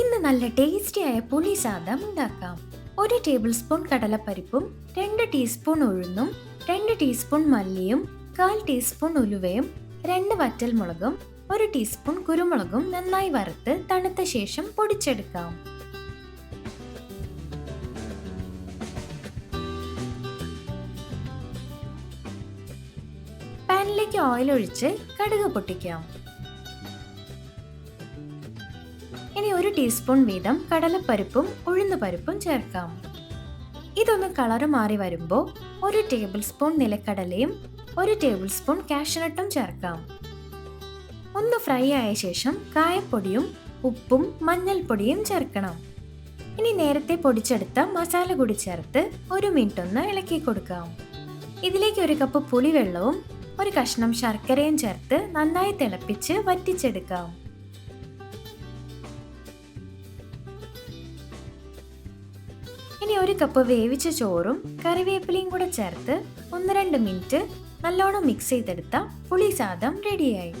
ഇന്ന് നല്ല ടേസ്റ്റിയായ പുളി സാദം ഉണ്ടാക്കാം. ഒരു ടേബിൾ സ്പൂൺ കടലപ്പരിപ്പും രണ്ട് ടീസ്പൂൺ ഉഴുന്നും രണ്ട് ടീസ്പൂൺ മല്ലിയും കാൽ ടീസ്പൂൺ ഉലുവയും രണ്ട് വറ്റൽമുളകും ഒരു ടീസ്പൂൺ കുരുമുളകും നന്നായി വറുത്ത് തണുത്ത ശേഷം പൊടിച്ചെടുക്കാം. പാനിലേക്ക് ഓയിൽ ഒഴിച്ച് കടുക് പൊട്ടിക്കാം. ഇനി ഒരു ടീസ്പൂൺ വീതം കടലപ്പരിപ്പും ഉഴുന്നുപരിപ്പും ചേർക്കാം. ഇതൊന്ന് കളറ് മാറി വരുമ്പോൾ ഒരു ടേബിൾ സ്പൂൺ നിലക്കടലയും ഒരു ടേബിൾ സ്പൂൺ കാഷ്യനട്ടും ചേർക്കാം. ഒന്ന് ഫ്രൈ ആയ ശേഷം കായപ്പൊടിയും ഉപ്പും മഞ്ഞൾപ്പൊടിയും ചേർക്കണം. ഇനി നേരത്തെ പൊടിച്ചെടുത്ത മസാല കൂടി ചേർത്ത് ഒരു മിനിറ്റ് ഒന്ന് ഇളക്കി കൊടുക്കാം. ഇതിലേക്ക് ഒരു കപ്പ് പുളിവെള്ളവും ഒരു കഷ്ണം ശർക്കരയും ചേർത്ത് നന്നായി തിളപ്പിച്ച് വറ്റിച്ചെടുക്കാം. ഇനി ഒരു കപ്പ് വേവിച്ച ചോറും കറിവേപ്പിലയും കൂടെ ചേർത്ത് ഒന്ന് രണ്ട് മിനിറ്റ് നല്ലോണം മിക്സ് ചെയ്തെടുത്ത പുളി സാദം റെഡിയായി